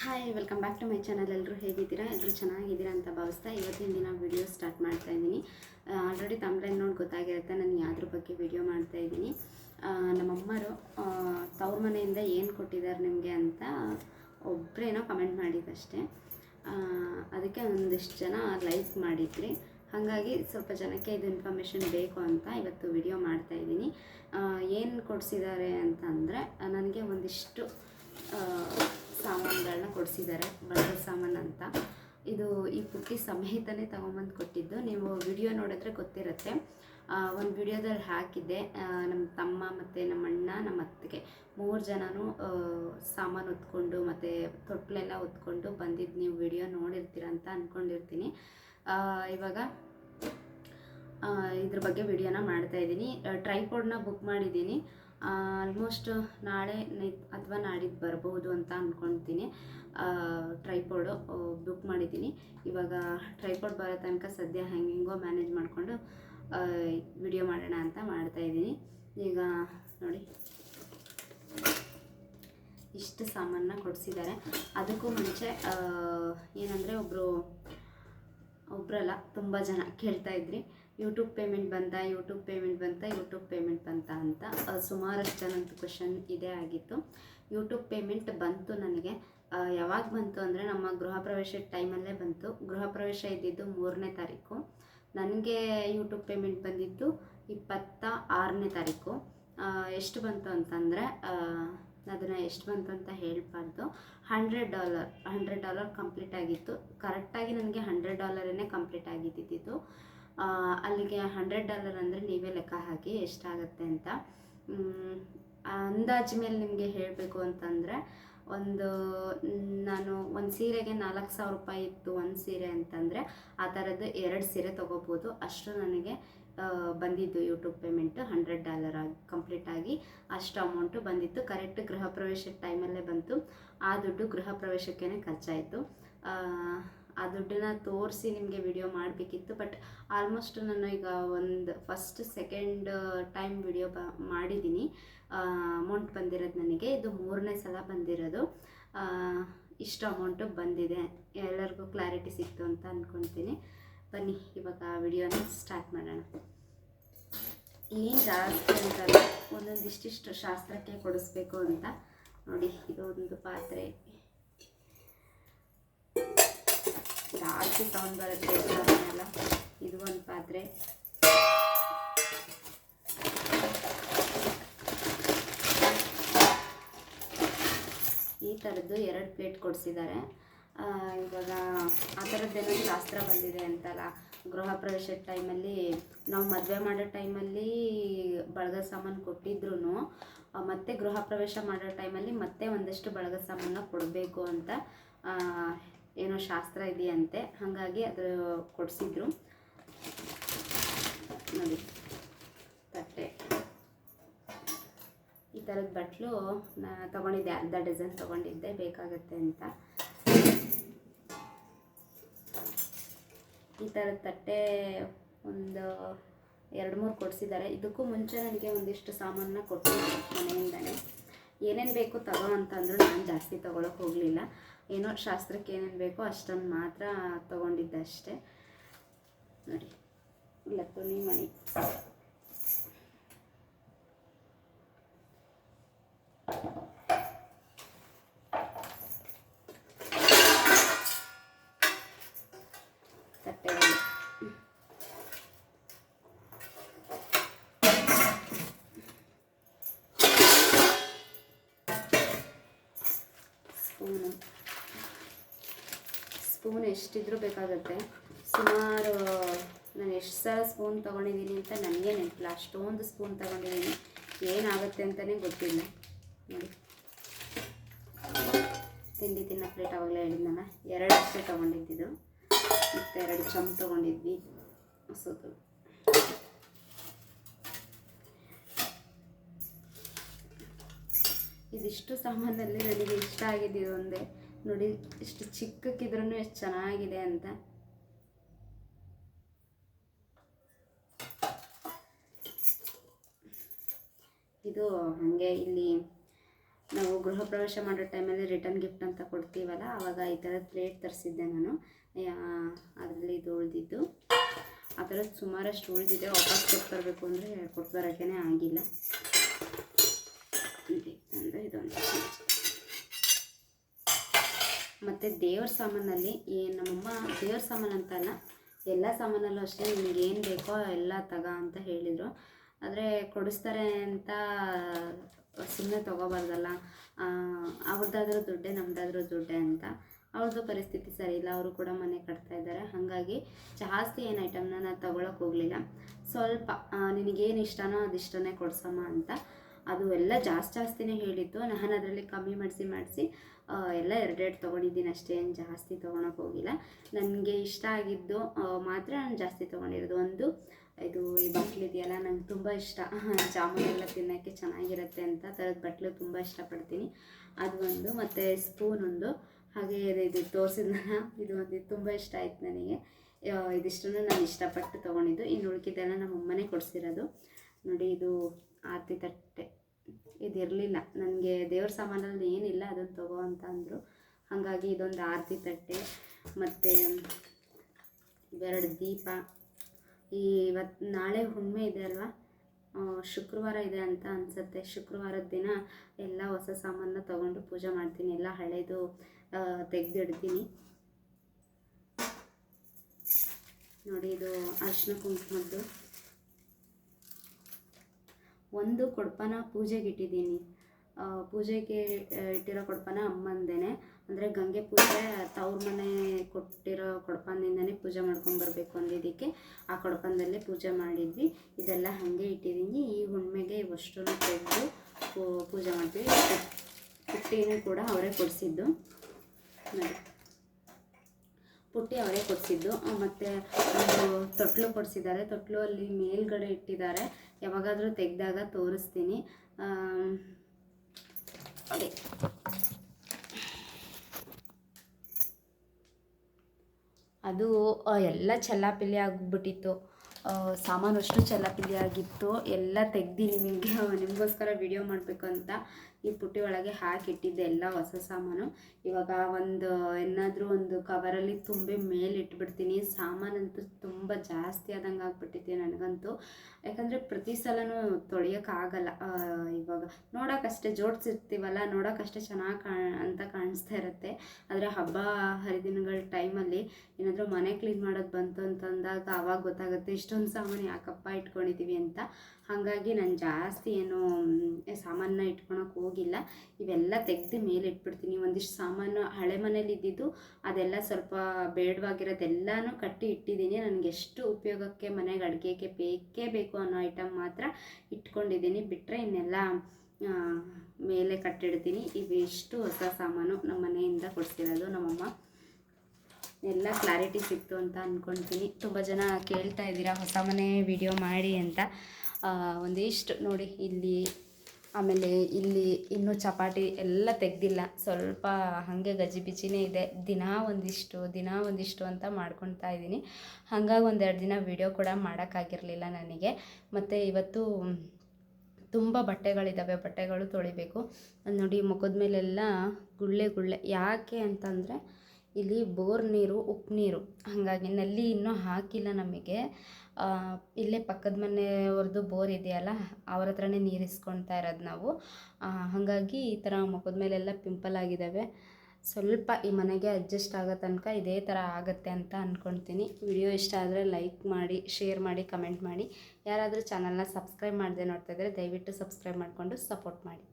Hi welcome back to my channel ಎಲ್ಲರೂ ಹೇಗಿದ್ದೀರಾ? ಎಲ್ಲರೂ ಚೆನ್ನಾಗಿದ್ದೀರಾ ಅಂತ ಭಾವಿಸ್ತಾ ಇವತ್ತಿನ ದಿನ ವಿಡಿಯೋ ಸ್ಟಾರ್ಟ್ ಮಾಡ್ತಾ ಇದ್ದೀನಿ. ಆಲ್ರೆಡಿ ತಮ್ಲೈನ್ ನೋಡಿ ಗೊತ್ತಾಗಿರುತ್ತೆ. ನಾನು ಯಾವ್ದ್ರ ಬಗ್ಗೆ ವಿಡಿಯೋ ಮಾಡ್ತಾ ಇದ್ದೀನಿ. ನಮ್ಮಮ್ಮರು ತವ್ರ ಮನೆಯಿಂದ ಏನು ಕೊಟ್ಟಿದ್ದಾರೆ ನಿಮಗೆ ಅಂತ ಒಬ್ಬರೇನೋ ಕಮೆಂಟ್ ಮಾಡಿದ್ದಷ್ಟೇ. ಅದಕ್ಕೆ ಒಂದಿಷ್ಟು ಜನ ಲೈಕ್ ಮಾಡಿದ್ರಿ. ಹಾಗಾಗಿ ಸ್ವಲ್ಪ ಜನಕ್ಕೆ ಇದು ಇನ್ಫಾರ್ಮೇಷನ್ ಬೇಕು ಅಂತ ಇವತ್ತು ವಿಡಿಯೋ ಮಾಡ್ತಾ ಇದ್ದೀನಿ. ಏನು ಕೊಡಿಸಿದ್ದಾರೆ ಅಂತ ಅಂದರೆ ನನಗೆ ಒಂದಿಷ್ಟು ಸಾಮಾನುಗಳನ್ನ ಕೊಡಿಸಿದ್ದಾರೆ ಬಳಗದ ಸಾಮಾನು ಅಂತ. ಇದು ಈ ಪುಟ್ಟಿ ಸಮೇತನೇ ತೊಗೊಂಬಂದು ಕೊಟ್ಟಿದ್ದು. ನೀವು ವಿಡಿಯೋ ನೋಡಿದ್ರೆ ಗೊತ್ತಿರುತ್ತೆ. ಒಂದು ವಿಡಿಯೋದಲ್ಲಿ ಹಾಕಿದ್ದೆ. ನಮ್ಮ ತಮ್ಮ ಮತ್ತು ನಮ್ಮ ಅಣ್ಣ ನಮ್ಮ ಅತ್ತಿಗೆ ಮೂರು ಜನನೂ ಸಾಮಾನು ಹೊತ್ಕೊಂಡು ಮತ್ತು ತೊಟ್ಲೆಲ್ಲ ಹೊತ್ಕೊಂಡು ಬಂದಿದ್ದು ನೀವು ವಿಡಿಯೋ ನೋಡಿರ್ತೀರ ಅಂತ ಅಂದ್ಕೊಂಡಿರ್ತೀನಿ ಇವಾಗ ಇದ್ರ ಬಗ್ಗೆ ವಿಡಿಯೋನ ಮಾಡ್ತಾ ಇದ್ದೀನಿ. ಟ್ರೈಪೋಡ್ನ ಬುಕ್ ಮಾಡಿದ್ದೀನಿ. ಆಲ್ಮೋಸ್ಟ್ ನಾಳೆ ಅಥವಾ ನಾಡಿದ್ದು ಬರಬಹುದು ಅಂತ ಅಂದ್ಕೊಳ್ತೀನಿ ಟ್ರೈಪೋಡು ಬುಕ್ ಮಾಡಿದ್ದೀನಿ. ಇವಾಗ ಟ್ರೈಪೋಡ್ ಬರೋ ತನಕ ಸದ್ಯ ಹೆಂಗೆಂಗೋ ಮ್ಯಾನೇಜ್ ಮಾಡಿಕೊಂಡು ವಿಡಿಯೋ ಮಾಡೋಣ ಅಂತ ಮಾಡ್ತಾಯಿದ್ದೀನಿ ಈಗ ನೋಡಿ. ಇಷ್ಟು ಸಾಮಾನನ್ನ ಕೊಡಿಸಿದ್ದಾರೆ. ಅದಕ್ಕೂ ಮುಂಚೆ ಏನಂದರೆ ಒಬ್ಬರು ಒಬ್ಬರಲ್ಲ ತುಂಬ ಜನ ಕೇಳ್ತಾ ಇದ್ರಿ. ಯೂಟ್ಯೂಬ್ ಪೇಮೆಂಟ್ ಬಂತ, ಯೂಟ್ಯೂಬ್ ಪೇಮೆಂಟ್ ಬಂತ, ಯೂಟ್ಯೂಬ್ ಪೇಮೆಂಟ್ ಬಂತ ಅಂತ ಸುಮಾರಷ್ಟು ಜನದ್ದು ಕ್ವಶನ್ ಇದೇ ಆಗಿತ್ತು. ಯೂಟ್ಯೂಬ್ ಪೇಮೆಂಟ್ ಬಂತು ನನಗೆ. ಯಾವಾಗ ಬಂತು ಅಂದರೆ ನಮ್ಮ ಗೃಹ ಪ್ರವೇಶದ ಟೈಮಲ್ಲೇ ಬಂತು. ಗೃಹ ಪ್ರವೇಶ ಇದ್ದಿದ್ದು ಮೂರನೇ ತಾರೀಕು. ನನಗೆ ಯೂಟ್ಯೂಬ್ ಪೇಮೆಂಟ್ ಬಂದಿದ್ದು ಇಪ್ಪತ್ತ ಆರನೇ ತಾರೀಕು. ಎಷ್ಟು ಬಂತು ಅಂತಂದರೆ ಅದನ್ನು ಎಷ್ಟು ಬಂತು ಅಂತ ಹೇಳಬಾರ್ದು. Hundred dollar hundred dollar complete ಆಗಿತ್ತು. ಕರೆಕ್ಟಾಗಿ ನನಗೆ ಹಂಡ್ರೆಡ್ ಡಾಲರೇ ಕಂಪ್ಲೀಟ್ ಆಗಿದ್ದಿದ್ದು. ಅಲ್ಲಿಗೆ ಹಂಡ್ರೆಡ್ ಡಾಲರ್ ಅಂದರೆ ನೀವೇ ಲೆಕ್ಕ ಹಾಕಿ ಎಷ್ಟಾಗುತ್ತೆ ಅಂತ. ಅಂದಾಜು ಮೇಲೆ ನಿಮಗೆ ಹೇಳಬೇಕು ಅಂತಂದರೆ ಒಂದು, ನಾನು ಒಂದು ಸೀರೆಗೆ ನಾಲ್ಕು ಸಾವಿರ ರೂಪಾಯಿ ಇತ್ತು ಒಂದು ಸೀರೆ ಅಂತಂದರೆ ಆ ಥರದ್ದು ಎರಡು ಸೀರೆ ತೊಗೋಬೋದು. ಅಷ್ಟು ನನಗೆ ಬಂದಿದ್ದು ಯೂಟ್ಯೂಬ್ ಪೇಮೆಂಟ್ ಹಂಡ್ರೆಡ್ ಡಾಲರ್ ಆಗಿ ಕಂಪ್ಲೀಟ್ ಆಗಿ ಅಷ್ಟು ಅಮೌಂಟು ಬಂದಿತ್ತು. ಕರೆಕ್ಟ್ ಗೃಹ ಪ್ರವೇಶದ ಟೈಮಲ್ಲೇ ಬಂತು. ಆ ದುಡ್ಡು ಗೃಹ ಪ್ರವೇಶಕ್ಕೇ ಖರ್ಚಾಯಿತು. ದುಡ್ಡನ್ನ ತೋರಿಸಿ ನಿಮಗೆ ವಿಡಿಯೋ ಮಾಡಬೇಕಿತ್ತು. ಬಟ್ ಆಲ್ಮೋಸ್ಟ್ ನಾನು ಈಗ ಒಂದು ಫಸ್ಟ್ ಸೆಕೆಂಡ್ ಟೈಮ್ ವಿಡಿಯೋ ಬ ಮಾಡಿದ್ದೀನಿ ಅಮೌಂಟ್ ಬಂದಿರೋದು ನನಗೆ. ಇದು ಮೂರನೇ ಸಲ ಬಂದಿರೋದು. ಆ, ಇಷ್ಟು ಅಮೌಂಟು ಬಂದಿದೆ. ಎಲ್ಲರಿಗೂ ಕ್ಲಾರಿಟಿ ಸಿಕ್ತು ಅಂತ ಅಂದ್ಕೊತೀನಿ ಬನ್ನಿ ಇವಾಗ ವಿಡಿಯೋನ ಸ್ಟಾರ್ಟ್ ಮಾಡೋಣ. ಏನು ಜಾಸ್ತಿ ಅಂತಲ್ಲ ಒಂದೊಂದಿಷ್ಟಿಷ್ಟು ಶಾಸ್ತ್ರಕ್ಕೆ ಕೊಡಿಸ್ಬೇಕು ಅಂತ. ನೋಡಿ ಇದೊಂದು ಪಾತ್ರೆ. ಜಾಸ್ತಿ ಸೌಂಡ್ ಬರುತ್ತೆ ಎಲ್ಲ ಇದು ಒಂದು ಪಾತ್ರೆ. ಈ ಥರದ್ದು ಎರಡು ಪ್ಲೇಟ್ ಕೊಡಿಸಿದ್ದಾರೆ. ಇವಾಗ ಆ ಥರದ್ದೇನೋ ಶಾಸ್ತ್ರ ಬಂದಿದೆ ಅಂತಲ್ಲ. ಗೃಹ ಪ್ರವೇಶದ ಟೈಮಲ್ಲಿ, ನಾವು ಮದುವೆ ಮಾಡೋ ಟೈಮಲ್ಲಿ ಬಳಗ ಸಾಮಾನು ಕೊಟ್ಟಿದ್ರು ಮತ್ತೆ ಗೃಹ ಪ್ರವೇಶ ಮಾಡೋ ಟೈಮಲ್ಲಿ ಮತ್ತೆ ಒಂದಷ್ಟು ಬಳಗ ಸಾಮಾನ ಕೊಡಬೇಕು ಅಂತ ಏನೋ ಶಾಸ್ತ್ರ ಇದೆಯಂತೆ. ಹಾಗಾಗಿ ಅದು ಕೊಡಿಸಿದ್ರು. ನೋಡಿ ತಟ್ಟೆ ಈ ಥರದ ಬಟ್ಲು ನಾ ತೊಗೊಂಡಿದ್ದೆ, ಅರ್ಧ ಡಜನ್ ತೊಗೊಂಡಿದ್ದೆ, ಬೇಕಾಗುತ್ತೆ ಅಂತ. ಈ ಥರದ ತಟ್ಟೆ ಒಂದು ಎರಡು ಮೂರು ಕೊಡಿಸಿದ್ದಾರೆ. ಇದಕ್ಕೂ ಮುಂಚೆ ನನಗೆ ಒಂದಿಷ್ಟು ಸಾಮಾನನ್ನ ಕೊಟ್ಟಿದ್ರು ಮನೆಯಿಂದನೇ. ಏನೇನು ಬೇಕು ತಗೋ ಅಂತಂದ್ರು ನಾನು ಜಾಸ್ತಿ ತೊಗೊಳಕ್ಕೆ ಹೋಗಲಿಲ್ಲ. ಏನೋ ಶಾಸ್ತ್ರಕ್ಕೆ ಏನೇನು ಬೇಕೋ ಅಷ್ಟನ್ನು ಮಾತ್ರ ತೊಗೊಂಡಿದ್ದೆ ಅಷ್ಟೇ. ನೋಡಿ ಲತ್ತುನಿ ಮಣಿ ತಟ್ಟೆಗಳು ಸ್ಪೂನು ಸ್ಪೂನ್ ಎಷ್ಟಿದ್ರೂ ಬೇಕಾಗುತ್ತೆ. ಸುಮಾರು, ನಾನು ಎಷ್ಟು ಸಲ ಸ್ಪೂನ್ ತೊಗೊಂಡಿದ್ದೀನಿ ಅಂತ ನನಗೆ ನೆನಪಿಲ್ಲ. ಅಷ್ಟೊಂದು ಸ್ಪೂನ್ ತೊಗೊಂಡಿದ್ದೀನಿ. ಏನಾಗುತ್ತೆ ಅಂತಲೇ ಗೊತ್ತಿಲ್ಲ. ನೋಡಿ. ತಿಂಡಿ ತಿನ್ನೋ ಪ್ಲೇಟ್ ಅವಾಗಲೇ ಹೇಳಿದ್ನಲ್ಲ? ಎರಡು ಅಷ್ಟೇ ತೊಗೊಂಡಿದ್ದಿದ್ದು. ಮತ್ತು ಎರಡು ಚಮ್ ತೊಗೊಂಡಿದ್ವಿ. ಹೊಸದು ಇದಿಷ್ಟು ಸಾಮಾನಲ್ಲಿ ನನಗೆ ಇಷ್ಟ ಆಗಿದ್ದು ಒಂದೇ. ನೋಡಿ, ಇಷ್ಟು ಚಿಕ್ಕಕ್ಕಿದ್ರೂ ಎಷ್ಟು ಚೆನ್ನಾಗಿದೆ ಅಂತ. ಇದು ಹಾಗೆ ಇಲ್ಲಿ ನಾವು ಗೃಹ ಪ್ರವೇಶ ಮಾಡೋ ಟೈಮಲ್ಲಿ ರಿಟರ್ನ್ ಗಿಫ್ಟ್ ಅಂತ ಕೊಡ್ತೀವಲ್ಲ ಆವಾಗ ಈ ಥರದ ಪ್ಲೇಟ್ ತರಿಸಿದ್ದೆ ನಾನು. ಅದರಲ್ಲಿ ಇದು ಉಳಿದಿದ್ದು. ಆ ಥರದ್ದು ಸುಮಾರಷ್ಟು ಉಳಿದಿದೆ, ವಾಪಸ್ ಕೊಟ್ಟು ಬರಬೇಕು ಅಂದರೆ ಕೊಟ್ಟು ಬರೋಕ್ಕೇ ಆಗಿಲ್ಲ ಇದೆ ಅಂದರೆ ಇದೊಂದು ಮತ್ತು ದೇವ್ರ ಸಾಮಾನಲ್ಲಿ ಏ ನಮ್ಮಮ್ಮ ದೇವ್ರ ಸಾಮಾನು ಅಂತಲ್ಲ, ಎಲ್ಲ ಸಾಮಾನಲ್ಲೂ ಅಷ್ಟೇ ನಿಮ್ಗೆ ಏನು ಬೇಕೋ ಎಲ್ಲ ತಗ ಅಂತ ಹೇಳಿದರು. ಆದರೆ ಕೊಡಿಸ್ತಾರೆ ಅಂತ ಸುಮ್ಮನೆ ತೊಗೋಬಾರ್ದಲ್ಲ ಅವ್ರದ್ದಾದ್ರೂ ದುಡ್ಡೇ ನಮ್ಮದಾದ್ರೂ ದುಡ್ಡೆ ಅಂತ. ಅವ್ರದ್ದು ಪರಿಸ್ಥಿತಿ ಸರಿ ಇಲ್ಲ, ಅವರು ಕೂಡ ಮನೆ ಕಟ್ತಾ ಇದ್ದಾರೆ. ಹಾಗಾಗಿ ಜಾಸ್ತಿ ಏನು ಐಟಮ್ನ ನಾನು ತೊಗೊಳಕ್ಕೆ ಹೋಗಲಿಲ್ಲ. ಸ್ವಲ್ಪ ನಿನಗೇನು ಇಷ್ಟನೋ ಅದಿಷ್ಟನೇ ಕೊಡ್ಸಮ್ಮ ಅಂತ. ಅದು ಎಲ್ಲ ಜಾಸ್ತಿ ಜಾಸ್ತಿನೇ ಹೇಳಿದ್ದು. ನಾನು ಅದರಲ್ಲಿ ಕಮ್ಮಿ ಮಾಡಿಸಿ ಮಾಡಿಸಿ ಎಲ್ಲ ಎರಡೆರಡು ತೊಗೊಂಡಿದ್ದೀನಿ ಅಷ್ಟೇ, ಏನು ಜಾಸ್ತಿ ತೊಗೊಳಕ್ಕೆ ಹೋಗಿಲ್ಲ. ನನಗೆ ಇಷ್ಟ ಆಗಿದ್ದು ಮಾತ್ರ ನಾನು ಜಾಸ್ತಿ ತೊಗೊಂಡಿರೋದು. ಒಂದು, ಇದು ಈ ಬಟ್ಲು ಇದೆಯಲ್ಲ, ನಂಗೆ ತುಂಬ ಇಷ್ಟ. ಜಾಮೂನ್ ಎಲ್ಲ ತಿನ್ನೋಕ್ಕೆ ಚೆನ್ನಾಗಿರುತ್ತೆ ಅಂತ ಥರದ ಬಟ್ಲು ತುಂಬ ಇಷ್ಟಪಡ್ತೀನಿ. ಅದು ಒಂದು, ಮತ್ತು ಸ್ಪೂನ್ ಒಂದು. ಹಾಗೆ ಇದು ತೋರಿಸಿದ್ನ ಇದು ಒಂದು ತುಂಬ ಇಷ್ಟ ಆಯ್ತು ನನಗೆ. ಇದಿಷ್ಟನ್ನು ನಾನು ಇಷ್ಟಪಟ್ಟು ತೊಗೊಂಡಿದ್ದು. ಇನ್ನು ಉಳ್ಕಿದ್ದೆಲ್ಲ ನಮ್ಮ ಅಮ್ಮನೇ ಕೊಡಿಸಿರೋದು. ನೋಡಿ, ಇದು ಆರತಿ ತಟ್ಟೆ. ಇದಿರಲಿಲ್ಲ. ನನಗೆ ದೇವ್ರ ಸಾಮಾನಲ್ಲಿ ಏನಿಲ್ಲ ಅದನ್ನು ತಗೋ ಅಂತ ಅಂದರು. ಹಾಗಾಗಿ ಇದೊಂದು ಆರತಿ ತಟ್ಟೆ, ಮತ್ತು ಎರಡು ದೀಪ. ಈ ಇವತ್ತು ನಾಳೆ ಹುಣ್ಣಿಮೆ ಇದೆ ಅಲ್ವಾ? ಶುಕ್ರವಾರ ಇದೆ ಅಂತ ಅನಿಸುತ್ತೆ. ಶುಕ್ರವಾರದ ದಿನ ಎಲ್ಲ ಹೊಸ ಸಾಮಾನನ್ನ ತೊಗೊಂಡು ಪೂಜೆ ಮಾಡ್ತೀನಿ. ಎಲ್ಲ ಹಳೇದು ತೆಗೆದಿಡ್ತೀನಿ. ನೋಡಿ ಇದು ಅರಿಶಿನ ಕುಂಕುಮದ್ದು. ಒಂದು ಕೊಡಪಾನ ಪೂಜೆಗೆ ಇಟ್ಟಿದ್ದೀನಿ. ಪೂಜೆಗೆ ಇಟ್ಟಿರೋ ಕೊಡಪಾನ ಅಮ್ಮಂದೇನೆ. ಅಂದರೆ ಗಂಗೆ ಪೂಜೆ, ತವ್ರ ಮನೆ ಕೊಟ್ಟಿರೋ ಕೊಡಪಾನದಿಂದನೇ ಪೂಜೆ ಮಾಡ್ಕೊಂಡು ಬರಬೇಕು ಅಂದಿದ್ದಕ್ಕೆ ಆ ಕೊಡಪಾನದಲ್ಲೇ ಪೂಜೆ ಮಾಡಿದ್ವಿ. ಇದೆಲ್ಲ ಹಾಗೆ ಇಟ್ಟಿದ್ದೀನಿ. ಈ ಹುಣ್ಣಿಮೆಗೆ ಇವಷ್ಟು ತೆಗೆದು ಪೂಜೆ ಮಾಡ್ತೀವಿ. ಪುಟ್ಟಿನೂ ಕೂಡ ಅವರೇ ಕೊಡಿಸಿದ್ದು. ಪುಟ್ಟಿ ಅವರೇ ಕೊಡಿಸಿದ್ದು. ಮತ್ತು ಒಂದು ತೊಟ್ಲು ಕೊಡಿಸಿದ್ದಾರೆ. ತೊಟ್ಲು ಅಲ್ಲಿ ಮೇಲ್ಗಡೆ ಇಟ್ಟಿದ್ದಾರೆ. ಯಾವಾಗಾದರೂ ತೆಗೆದಾಗ ತೋರಿಸ್ತೀನಿ. ಅದು. ಎಲ್ಲ ಚೆಲ್ಲಾಪಿಲ್ಲಿ ಆಗಿಬಿಟ್ಟಿತ್ತು. ಸಾಮಾನು ಅಷ್ಟು ಚೆಲ್ಲಾಪಿಲ್ಲಿ ಆಗಿತ್ತು. ಎಲ್ಲ ತೆಗ್ದು ನಿಮಗೆ. ನಿಮಗೋಸ್ಕರ ವಿಡಿಯೋ ಮಾಡಬೇಕು ಅಂತ. ಈ ಪುಟ್ಟಿ ಒಳಗೆ ಹಾಕಿಟ್ಟಿದ್ದೆ ಎಲ್ಲ ಹೊಸ ಸಾಮಾನು. ಇವಾಗ ಒಂದು, ಏನಾದರೂ ಒಂದು ಕವರಲ್ಲಿ ತುಂಬಿ ಮೇಲೆ ಇಟ್ಬಿಡ್ತೀನಿ. ಸಾಮಾನಂತೂ ತುಂಬ ಜಾಸ್ತಿ ಆದಂಗೆ ಆಗ್ಬಿಟ್ಟಿದೆ ನನಗಂತೂ. ಯಾಕಂದರೆ ಪ್ರತಿ ಸಲನೂ ತೊಳೆಯೋಕ್ಕಾಗಲ್ಲ ಇವಾಗ ನೋಡೋಕ್ಕಷ್ಟೇ ಜೋಡಿಸಿರ್ತೀವಲ್ಲ ನೋಡೋಕ್ಕಷ್ಟೇ ಚೆನ್ನಾಗಿ ಕಾ, ಅಂತ ಕಾಣಿಸ್ತಾ ಇರುತ್ತೆ. ಆದರೆ ಹಬ್ಬ, ಹರಿದಿನಗಳ ಟೈಮಲ್ಲಿ ಏನಾದರೂ ಮನೆ ಕ್ಲೀನ್ ಮಾಡೋದು ಬಂತು ಅಂತಂದಾಗ ಆವಾಗ ಗೊತ್ತಾಗುತ್ತೆ ಇಷ್ಟೊಂದು ಸಾಮಾನು ಯಾಕಪ್ಪ ಇಟ್ಕೊಂಡಿದ್ದೀವಿ ಅಂತ. ಹಾಗಾಗಿ ನಾನು ಜಾಸ್ತಿ ಏನು ಸಾಮಾನನ್ನ ಇಟ್ಕೊಳಕ್ಕೆ ಹೋಗಿಲ್ಲ. ಇವೆಲ್ಲ ತೆಗೆದು ಮೇಲೆ ಇಟ್ಬಿಡ್ತೀನಿ. ಒಂದಿಷ್ಟು ಸಾಮಾನು ಹಳೆ ಮನೇಲಿ ಇದ್ದಿದ್ದು, ಅದೆಲ್ಲ ಸ್ವಲ್ಪ ಬೇಡವಾಗಿರೋದೆಲ್ಲನೂ ಕಟ್ಟಿ ಇಟ್ಟಿದ್ದೀನಿ. ನನಗೆ ಎಷ್ಟು ಉಪಯೋಗಕ್ಕೆ ಮನೆಗೆ ಅಡುಗೆಗೆ ಬೇಕೇ ಬೇಕು ಅನ್ನೋ ಐಟಮ್ ಮಾತ್ರ ಇಟ್ಕೊಂಡಿದ್ದೀನಿ. ಬಿಟ್ಟರೆ ಇನ್ನೆಲ್ಲ ಮೇಲೆ ಕಟ್ಟಿಡ್ತೀನಿ. ಇವೆಷ್ಟು ಹೊಸ ಸಾಮಾನು ನಮ್ಮ ಮನೆಯಿಂದ ಕೊಡ್ತಿರೋದು ನಮ್ಮಮ್ಮ. ಎಲ್ಲ ಕ್ಲಾರಿಟಿ ಸಿಕ್ತು ಅಂತ ಅಂದ್ಕೊಳ್ತೀನಿ ತುಂಬ ಜನ ಕೇಳ್ತಾ ಇದ್ದೀರಾ, ಹೊಸ ಮನೆ ವಿಡಿಯೋ ಮಾಡಿ ಅಂತ. ಒಂದಿಷ್ಟು ನೋಡಿ, ಇಲ್ಲಿ, ಆಮೇಲೆ ಇಲ್ಲಿ ಇನ್ನೂ ಚಪಾಟಿ ಎಲ್ಲ ತೆಗೆದಿಲ್ಲ. ಸ್ವಲ್ಪ ಹಾಗೆ ಗಜಿಬಿಜಿನೇ ಇದೆ. ದಿನ ಒಂದಿಷ್ಟು ದಿನ ಒಂದಿಷ್ಟು ಅಂತ ಮಾಡ್ಕೊತಾ ಇದ್ದೀನಿ. ಹಾಗಾಗಿ ಒಂದೆರಡು ದಿನ ವಿಡಿಯೋ ಕೂಡ ಮಾಡೋಕ್ಕಾಗಿರಲಿಲ್ಲ ನನಗೆ. ಮತ್ತು ಇವತ್ತು ತುಂಬ ಬಟ್ಟೆಗಳಿದ್ದಾವೆ ಬಟ್ಟೆಗಳು ತೊಳಿಬೇಕು. ನೋಡಿ, ಮುಖದ ಮೇಲೆಲ್ಲ ಗುಳ್ಳೆ ಗುಳ್ಳೆ. ಯಾಕೆ ಅಂತಂದರೆ ಇಲ್ಲಿ ಬೋರ್ ನೀರು, ಉಪ್ಪು ನೀರು. ಹಾಗಾಗಿ ನಲ್ಲಿ ಇನ್ನೂ ಹಾಕಿಲ್ಲ ನಮಗೆ. ಇಲ್ಲೇ ಪಕ್ಕದ ಮನೆಯವ್ರದ್ದು ಬೋರ್ ಇದೆಯಲ್ಲ, ಅವ್ರ ಹತ್ರನೇ ನೀರು ಇಸ್ಕೊಳ್ತಾ ಇರೋದು ನಾವು. ಹಾಗಾಗಿ ಈ ಥರ ಮುಖದ ಮೇಲೆಲ್ಲ ಪಿಂಪಲ್ ಆಗಿದ್ದಾವೆ ಸ್ವಲ್ಪ ಈ ಮನೆಗೆ ಅಡ್ಜಸ್ಟ್ ಆಗೋ ತನಕ ಇದೇ ಥರ ಆಗುತ್ತೆ ಅಂತ ಅಂದ್ಕೊಳ್ತೀನಿ ವಿಡಿಯೋ ಇಷ್ಟ ಆದರೆ ಲೈಕ್ ಮಾಡಿ, ಶೇರ್ ಮಾಡಿ, ಕಮೆಂಟ್ ಮಾಡಿ. ಯಾರಾದರೂ ಚಾನಲ್ನ ಸಬ್ಸ್ಕ್ರೈಬ್ ಮಾಡದೆ ನೋಡ್ತಾ ಇದ್ದರೆ ದಯವಿಟ್ಟು ಸಬ್ಸ್ಕ್ರೈಬ್ ಮಾಡಿಕೊಂಡು ಸಪೋರ್ಟ್ ಮಾಡಿ.